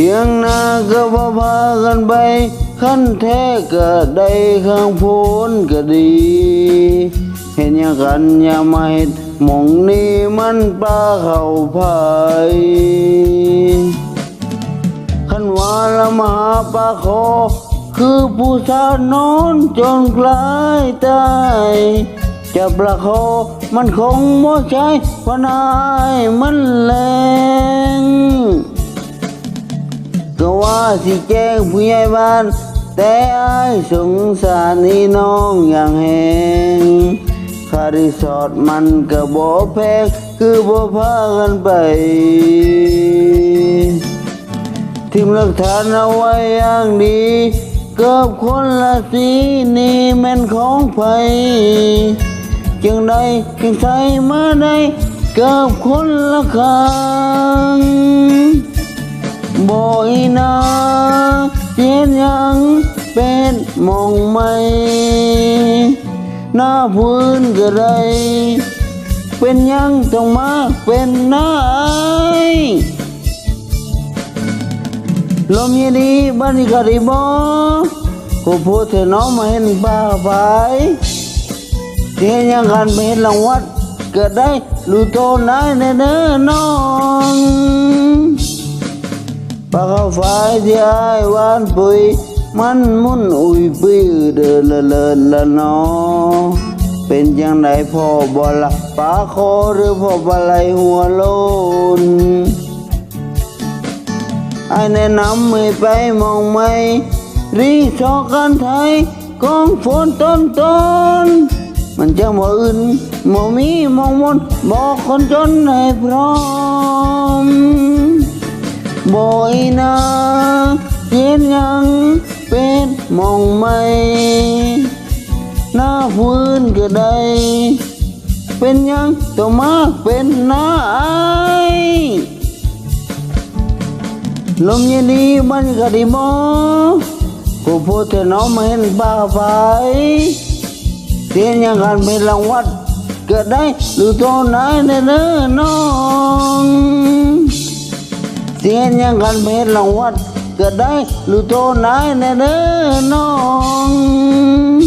ถียงนาก็บ่พากันไป ขั้นแท้ก็ได้ข้างโพ้นก็ดี เห็นย่างกันอย่ามาเห็นหมองนี้มันปลาเข้าพายขันวาละมาหาปลาคอคือผู้สาวนอนจนกลายตายจะปลาคอมันคงบ่ใช่พนายมันแร สิแจ้งผู้ใหญ่บ้าน แต่อายสงสารนี่น้องอย่างแหงคารีสอร์ทมันก็บ่แพงคือบ่พากันไป ทิมหลักฐานเอาไว้อย่างดีเกือบคนละสีนี่แม่นของไผจึงได้จึงใส่มาได้เกือบคนละครั้ง บ่อีนาเสียนยังเป็นมองไม่หน้าพื้นก็ได้เป็นยังต้องมาเป็นนายลมเย็นดีบ้านนี้ก็ได้บ่กูพูดเถอะน้องมาเห็นป้าไปเสียยังกันไปเห็นหลังวัดก็ได้รู้โตนายแน่เด้อน้อง ที่ไอ้ายหวานปุยมันมุนอุยปุยเดินละเลินละนอเป็นจังไดพ่อบอละปาคอหรือพ่อปลาไหลหัวโลนไอ้แนะนำให้ไปมองไม่รีสอกันไทยกองฝนต้นต้นมันจะมาอื่นมอมีมองมนบอกคนจนให้พร้อมบ่อยนา เสียนยังเป็นมองไม่หน้าฟื้นก็ได้ เป็นยังต้อมาเป็นน้ายลมเย็นดีมันก็ดีมอกูพูดแต่น้องไม่เห็นป้าไปเสียนยังกันเป็นรางวัดก็ได้หรือตัวไหนเด้อน้องเสียนยังกันเพชรรางวัด ก็ได้ลูกโตนายแน่เด้อน้อง